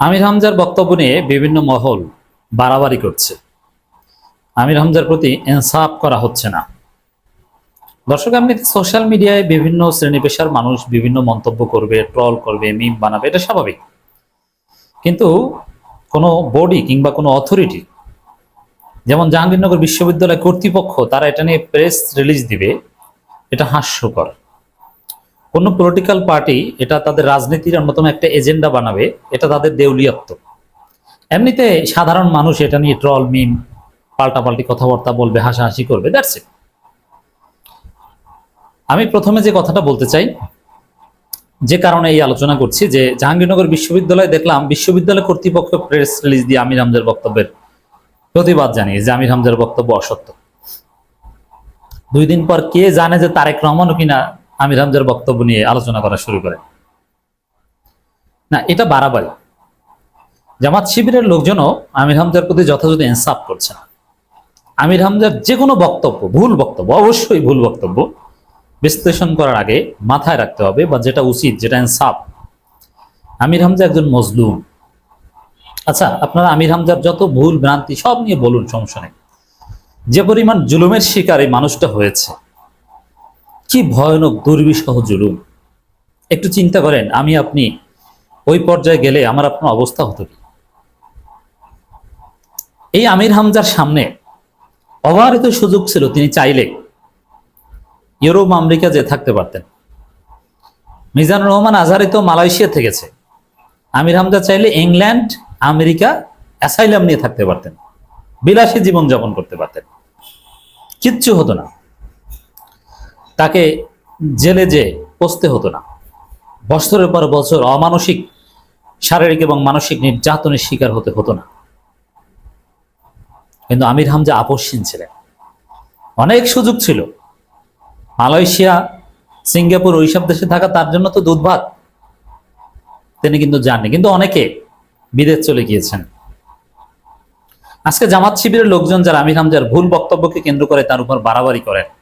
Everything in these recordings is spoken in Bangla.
আমির হামজার বক্তব্য নিয়ে বিভিন্ন মহল বাড়াবাড়ি করছে। আমির হামজার প্রতি ইনসাফ করা হচ্ছে না। দর্শক, আপনি সোশ্যাল মিডিয়ায় বিভিন্ন শ্রেণি পেশার মানুষ বিভিন্ন মন্তব্য করবে, ট্রল করবে, মিম বানাবে, এটা স্বাভাবিক। কিন্তু কোনো বডি কিংবা কোনো অথরিটি, যেমন জাহাঙ্গীরনগর বিশ্ববিদ্যালয় কর্তৃপক্ষ, তারা এটা নিয়ে প্রেস রিলিজ দিবে, এটা হাস্যকর। কোনো পলিটিক্যাল পার্টি এটা তাদের রাজনীতির অন্যতম একটা এজেন্ডা বানাবে, এটা তাদের দেউলিয়ত্ব। এমনিতে সাধারণ মানুষ এটা নিয়ে ট্রল মিম পাল্টাপাল্টি কথাবার্তা বলবে, হাসাহাসি করবে দ্যাটস ইট আমি প্রথমে যে কথাটা বলতে চাই, যে কারণে এই আলোচনা করছি যে জাহাঙ্গীরনগর বিশ্ববিদ্যালয়ে দেখলাম, বিশ্ববিদ্যালয় কর্তৃপক্ষ প্রেস রিলিজ দিয়ে আমির হামজার বক্তব্যের প্রতিবাদ জানিয়ে, যে আমির হামজার বক্তব্য অসত্য। দুই দিন পর কে জানে যে তারেক রহমানও কিনা আমির হামজার বক্তব্য নিয়ে আলোচনা করা শুরু করে। না, এটা বাড়াবাড়ি। জামাত শিবিরের লোকজনও আমির হামজার প্রতি যথাযথ ইনসাফ করছে না। আমির হামজার যে কোনো বক্তব্য, ভুল বক্তব্য, অবশ্যই ভুল বক্তব্য বিশ্লেষণ করার আগে মাথায় রাখতে হবে বা যেটা উচিত, যেটা ইনসাফ। আমির হামজা একজন মজলুম। আচ্ছা আপনারা আমির হামজার যত ভুল ভ্রান্তি সব নিয়ে বলুন, সমস্যা নেই। যে পরিমাণ জুলুমের শিকার এই মানুষটা হয়েছে কি ভয়ানক দুর্বিষহ জুলুম। একটু চিন্তা করেন, আমি, আপনি ওই পর্যায়ে গেলে আমার আপনার অবস্থা হতো কি? এই আমির হামজার সামনে অবারিত সুযোগ ছিল, তিনি চাইলে ইউরোপ, আমেরিকা যে থাকতে পারতেন। মিজানুর রহমান আজহারি তো মালয়েশিয়া থেকেছে। আমির হামজা চাইলে ইংল্যান্ড, আমেরিকা, অ্যাসাইলাম নিয়ে থাকতে পারতেন। বিলাসী জীবন যাপন করতে পারতেন। কিচ্ছু হতো না। তাকে জেলে যে পচতে হতো না। বছরের পর বছর অমানসিক, শারীরিক এবং মানসিক নির্যাতনের শিকার হতে হতো না। কিন্তু আমির হামজা আপসহীন ছিলেন। অনেক সুযোগ ছিল। মালয়েশিয়া, সিঙ্গাপুর ওইসব দেশে থাকা তার জন্য তো দুধভাত। তিনি কিন্তু যাননি। কিন্তু অনেকে বিদেশ চলে গিয়েছেন। আজকে জামাত শিবিরের লোকজন যারা আমির হামজার ভুল বক্তব্যকে কেন্দ্র করে তার উপর বাড়াবাড়ি করেন।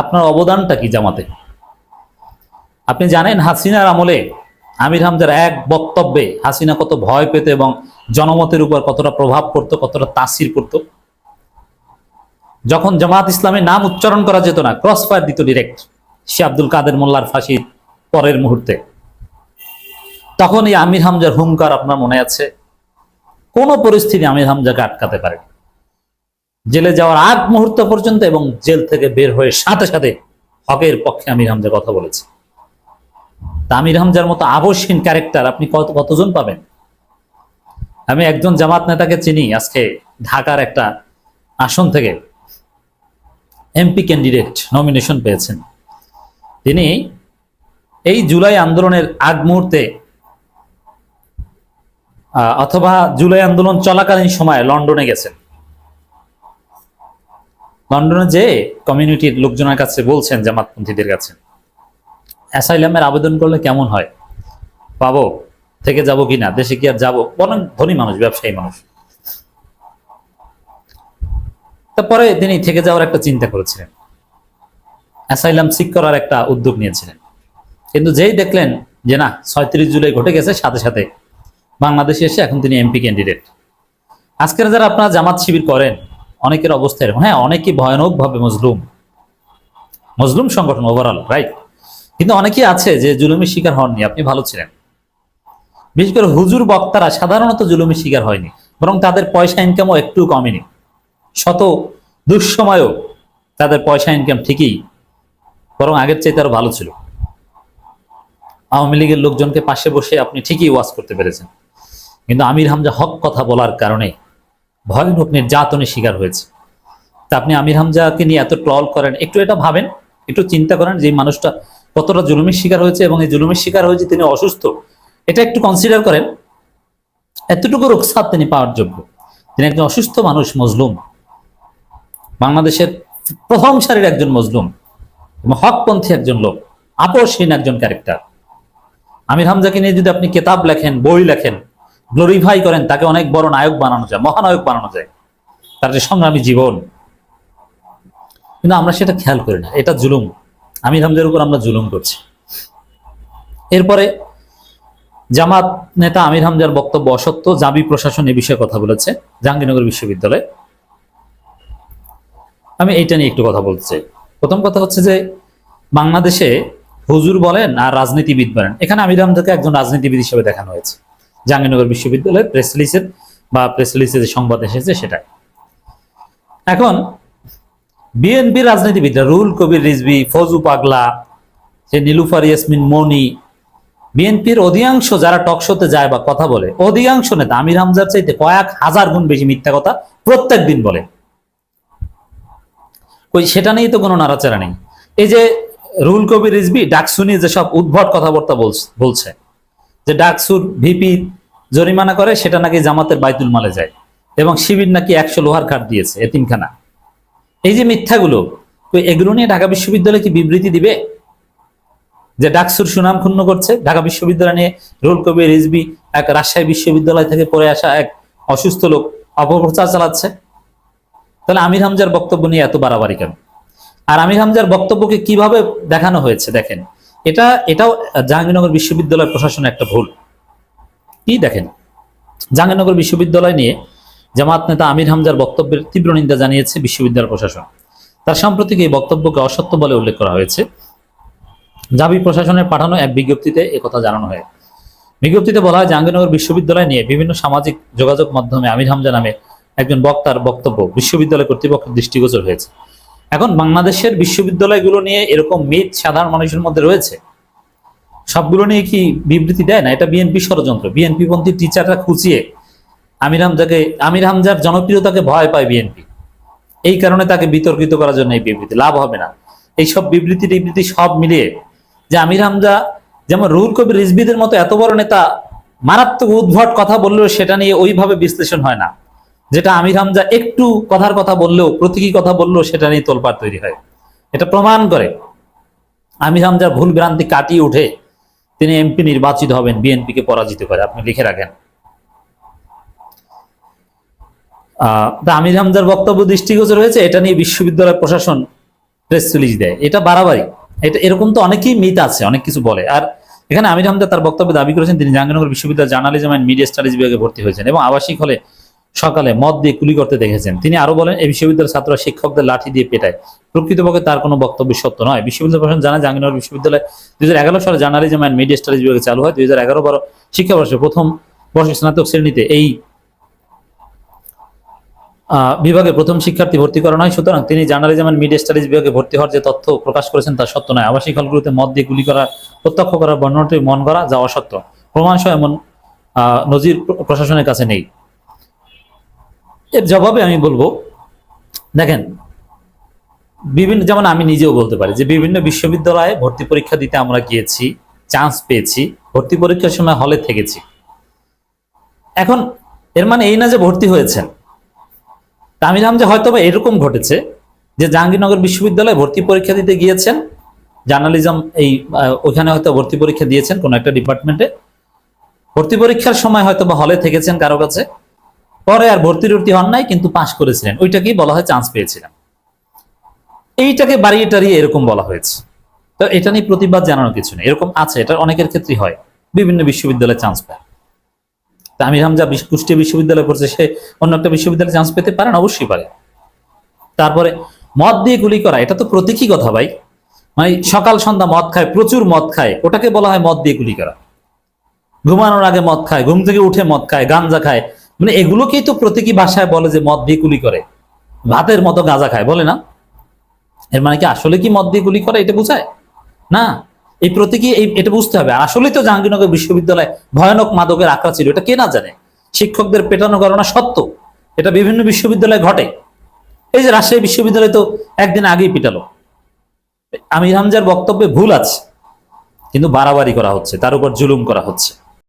আপনার অবদানটা কি জামাতে? আপনি জানেন হাসিনার আমলে আমির হামজার এক বক্তব্যে হাসিনা কত ভয় পেত এবং জনমতের উপর কতটা প্রভাব পড়তো, কতটা তাসির পড়তো। যখন জামাত ইসলামের নাম উচ্চারণ করা যেত না ক্রস ফায়ার দিত ডিরেক্ট সে আব্দুল কাদের মোল্লার ফাঁসির পরের মুহূর্তে। তখন এই আমির হামজার হুঙ্কার আপনার মনে আছে? কোন পরিস্থিতি আমির হামজাকে আটকাতে পারে জেলে যাওয়ার আগ মুহূর্ত পর্যন্ত এবং জেল থেকে বের হয়ে সাথে সাথে হকের পক্ষে আমির হামজা কথা বলেছে। আমির হামজার মতো আবশ্যিক ক্যারেক্টার আপনি কত কতজন পাবেন? আমি একজন জামাত নেতাকে চিনি, আজকে ঢাকার একটা আসন থেকে এমপি ক্যান্ডিডেট নমিনেশন পেয়েছেন। তিনি এই জুলাই আন্দোলনের আগ মুহূর্তে অথবা জুলাই আন্দোলন চলাকালীন সময়ে লন্ডনে গেছেন। লন্ডনে যে কমিউনিটির লোকজনের কাছে বলছেন জামাতপন্থীদের কাছে, অ্যাসাইলামের আবেদন করলে কেমন হয়? পাবো? থেকে যাব কিনা দেশে কি আর যাব? অনেক ধনী মানুষ, ব্যবসায়ী মানুষ। তারপরে তিনি থেকে যাওয়ার একটা চিন্তা করেছিলেন। অ্যাসাইলাম সিক করার একটা উদ্যোগ নিয়েছিলেন। কিন্তু যেই দেখলেন যে না, ছয়ত্রিশ জুলাই ঘটে গেছে, সাথে সাথে বাংলাদেশে এসে এখন তিনি এমপি ক্যান্ডিডেট আজকের যারা আপনারা জামাত শিবির করেন অনেকের অবস্থা এরকম। হ্যাঁ অনেকেই ভয়ানকভাবে মজলুম। মজলুম সংগঠন ওভারঅল রাইট কিন্তু অনেকেই আছে যে জুলুমের শিকার হননি, আপনি ভালো ছিলেন। বিশেষ করে হুজুর বক্তারা সাধারণত জুলুমের শিকার হয়নি, বরং তাদের পয়সা ইনকামও একটু কমেনি। শত দুঃসময়েও তাদের পয়সা ইনকাম ঠিকই, বরং আগের চাইতে আরও ভালো ছিল। আওয়ামী লীগের লোকজনকে পাশে বসে আপনি ঠিকই ওয়াজ করতে পেরেছেন। কিন্তু আমির হামজা হক কথা বলার কারণে ভয়ানক নির্যাতনের শিকার হয়েছে। তা আপনি আমির হামজাকে নিয়ে এত ট্রল করেন, একটু এটা ভাবেন, একটু চিন্তা করেন যে মানুষটা কতটা জুলুমের শিকার হয়েছে এবং এই জুলুমের শিকার হয়েছে, তিনি অসুস্থ। এটা একটু কনসিডার করেন, এতটুকু রোগসাত তিনি পাওয়ার যোগ্য। তিনি একজন অসুস্থ মানুষ, মজলুম। বাংলাদেশের প্রথম সারির একজন মজলুম হকপন্থী একজন লোক আপসহীন একজন ক্যারেক্টার আমির হামজাকে নিয়ে যদি আপনি কেতাব লেখেন, বই লেখেন গ্লোরিফাই করেন, তাকে অনেক বড় নায়ক বানানো যায়, মহানায়ক বানানো যায়। তার যে সংগ্রামী জীবন। কিন্তু আমরা সেটা খেয়াল করি না, এটা জুলুম। আমির হামজার উপর আমরা জুলুম করছি। এরপরে জামাত নেতা আমির হামজার বক্তব্য অসত্য, জাবি প্রশাসন এ বিষয়ে কথা বলেছে, জাহাঙ্গীরনগর বিশ্ববিদ্যালয়ে। আমি এইটা নিয়ে একটু কথা বলতে প্রথম কথা হচ্ছে যে, বাংলাদেশে হুজুর বলেন আর রাজনীতিবিদ বলেন। এখানে আমির হামজাকে একজন রাজনীতিবিদ হিসেবে দেখানো হয়েছে। জাহাঙ্গীরনগর বিশ্ববিদ্যালয়ের প্রেস রিলিজের বা প্রেস রিলিজে যে সংবাদ এসেছে সেটা। এখন বিএনপি রাজনীতিবিদরা রুল কবির রিজভি, ফজু পাগলা সে নীলুফার ইয়াসমিন মনি বিএনপির অধিকাংশ যারা টকশোতে যায় বা কথা বলে, অধিকাংশ নেতা, আমির হামজার চাইতে কয়েক হাজার গুণ বেশি মিথ্যা কথা প্রত্যেক দিন বলে। ওই সেটা নিয়েই তো কোনো নাড়াচাড়া নেই। এই যে রুল কবির রিজবি ডাকসু নিয়ে যেসব উদ্ভট কথাবার্তা বলছে যে ডাকসুর ভিপি জরিমানা করে, সেটা নাকি জামাতের বাইতুল মালে যায় এবং শিবির নাকি একশো লোহার কাঠ দিয়েছে এতিমখানা এই যে মিথ্যাগুলো এগুলো নিয়ে ঢাকা বিশ্ববিদ্যালয় কি বিবৃতি দিবে? যে ডাকসুর সুনাম ক্ষুণ্ণ করছে, ঢাকা বিশ্ববিদ্যালয় নিয়ে রুল কবির রিজবি এক রাজশাহী বিশ্ববিদ্যালয় থেকে পড়ে আসা এক অসুস্থ লোক অপপ্রচার চালাচ্ছে। তাহলে আমির হামজার বক্তব্য নিয়ে এত বাড়াবাড়ি কেন? আর আমির হামজার বক্তব্যকে কীভাবে দেখানো হয়েছে, দেখেন। এটা, এটাও জাহাঙ্গীরনগর বিশ্ববিদ্যালয় প্রশাসনের একটা ভুল। কি দেখেন? জাহাঙ্গীরনগর বিশ্ববিদ্যালয় নিয়ে জামাত নেতা আমির হামজার বক্তব্যের তীব্র নিন্দা জানিয়েছে বিশ্ববিদ্যালয় প্রশাসন। তার সাম্প্রতিক এই বক্তব্যকে অসত্য বলে উল্লেখ করা হয়েছে। জাবি প্রশাসনের পাঠানো এক বিজ্ঞপ্তিতে একথা জানানো হয়। বিজ্ঞপ্তিতে বলা হয় জাহাঙ্গীরনগর বিশ্ববিদ্যালয় নিয়ে বিভিন্ন সামাজিক যোগাযোগ মাধ্যমে আমির হামজা নামে একজন বক্তার বক্তব্য বিশ্ববিদ্যালয় কর্তৃপক্ষের দৃষ্টিগোচর হয়েছে। এখন বাংলাদেশের বিশ্ববিদ্যালয়গুলো নিয়ে এরকম মিথ সাধারণ মানুষের মধ্যে রয়েছে। সবগুলো নিয়ে কি বিবৃতি দেয় না? এটা বিএনপি ষড়যন্ত্র। বিএনপি পন্থী টিচাররা খুঁচিয়ে আমির হামজাকে আমির হামজার জনপ্রিয়তাকে ভয় পায় বিএনপি। এই কারণে তাকে বিতর্কিত করার জন্য এই বিবৃতি। লাভ হবে না। এই সব বিবৃতি টিবৃতি সব মিলিয়ে যে আমির হামজা যেমন রুহুল কবির রিজবিদের মতো এত বড় নেতা মারাত্মক উদ্ভট কথা বললেও সেটা নিয়ে ওইভাবে বিশ্লেষণ হয় না। যেটা আমির হামজা একটু কথার কথা বললেও, প্রতীকী কথা বললেও সেটা নিয়ে তোলপাড় তৈরি হয়। এটা প্রমাণ করে আমির হামজার ভুল ভ্রান্তি কাটিয়ে উঠে তিনি এমপি নির্বাচিত হবেন, বিএনপিকে পরাজিত করে। আপনি লিখে রাখেন। তা আমির হামজার বক্তব্য দৃষ্টিগোচর হয়েছে, এটা নিয়ে বিশ্ববিদ্যালয় প্রশাসন প্রেস রিলিজ দেয়। এটা বাড়াবাড়ি। এটা, এরকম তো অনেকেই মিথ আছে, অনেক কিছু বলে। আর এখানে আমির হামজা তার বক্তব্যে দাবি করেছেন, তিনি জাহাঙ্গীরনগর বিশ্ববিদ্যালয় জার্নালিজম অ্যান্ড মিডিয়া স্টাডিজ বিভাগে ভর্তি হয়েছেন এবং আবাসিক হলে সকালে মদ দিয়ে কুলি করতে দেখেছেন। তিনি আরও বলেন এই বিশ্ববিদ্যালয়ের ছাত্ররা শিক্ষকদের লাঠি দিয়ে পেটায়। প্রকৃতপক্ষে তার কোনো বক্তব্য সত্য নয়। বিশ্ববিদ্যালয় প্রশাসন জানায়, জাহাঙ্গীরনগর বিশ্ববিদ্যালয় দুই সালে জার্নালিজম অ্যান্ড মিডিয়া স্টাডিজ বিভাগে চালু হয়। দুই হাজার এগারো বারো শিক্ষাবর্ষে প্রথম বর্ষে স্নাতক শ্রেণীতে এই বিভাগে প্রথম শিক্ষার্থী ভর্তি করা নয়। সুতরাং তিনি জার্নালিজম অ্যান্ড মিডিয়া স্টাডিজ বিভাগে ভর্তি হওয়ার যে তথ্য প্রকাশ করেছেন তা সত্য নয়। আবাসিক হলগুলোতে মদ দিয়ে গুলি করা, প্রত্যক্ষ করার বর্ণনাটি মন করা যা অসত্য। প্রমাণ সহ এমন নজির প্রশাসনের কাছে নেই। এর জবাবে আমি বলব, দেখেন, বিভিন্ন, যেমন আমি নিজেও বলতে পারি যে বিভিন্ন বিশ্ববিদ্যালয়ে ভর্তি পরীক্ষা দিতে আমরা গিয়েছি চান্স পেয়েছি, ভর্তি পরীক্ষার সময় হলে থেকেছি। এখন, এর মানে এই না যে ভর্তি হয়েছেন। তা আমি জানলাম যে হয়তো বা এরকম ঘটেছে যে জাহাঙ্গীরনগর বিশ্ববিদ্যালয়ে ভর্তি পরীক্ষা দিতে গিয়েছেন জার্নালিজম এই ওখানে হয়তো ভর্তি পরীক্ষা দিয়েছেন কোনো একটা ডিপার্টমেন্টে ভর্তি পরীক্ষার সময় হয়তো বা হলে থেকেছেন কারও কাছে। পরে আর ভর্তি টর্তি হন নাই, কিন্তু পাশ করেছিলেন। ওইটাকেই বলা হয় চান্স পেয়েছিলেন এইটাকে বাড়িয়ে টাড়িয়ে এরকম বলা হয়েছে। তো এটা নিয়ে প্রতিবাদ জানানোর কিছু নেই। এরকম আছে, এটা অনেকের ক্ষেত্রেই হয়। বিভিন্ন বিশ্ববিদ্যালয়ে চান্স পায়। তা আমির হামজা কুষ্টিয়া বিশ্ববিদ্যালয়ে পড়ছে, সে অন্য একটা বিশ্ববিদ্যালয়ে চান্স পেতে পারেন? অবশ্যই পারে। তারপরে মদ দিয়ে গুলি করা, এটা তো প্রতীকী কথা ভাই। মানে সকাল, সন্ধ্যা মদ খায়, প্রচুর মদ খায়। ওটাকে বলা হয় মদ দিয়ে গুলি করা। ঘুমানোর আগে মদ খায়, ঘুম থেকে উঠে মদ খায়, গাঞ্জা খায়। মানে এগুলোকেই তো প্রতীকী ভাষায় বলে যে মদ দিয়ে গুলি করে। ভাতের মতো গাঁজা খায়, বলে না? এর মানে কি আসলে কি মদ দিয়ে গুলি করে, এটা বোঝায়? না, এই প্রতীকী এটা বুঝতে হবে। আর আসলেই তো জাহাঙ্গীরনগর বিশ্ববিদ্যালয় ভয়ানক মাদকের আঁকড়া ছিল, এটা কে না জানে? শিক্ষকদের পেটানো করানো সত্য, এটা বিভিন্ন বিশ্ববিদ্যালয়ে ঘটে। এই যে রাজশাহী বিশ্ববিদ্যালয় তো একদিন আগেই পিটালো। আমির হামজার বক্তব্যে ভুল আছে, কিন্তু বাড়াবাড়ি করা হচ্ছে, তার উপর জুলুম করা হচ্ছে।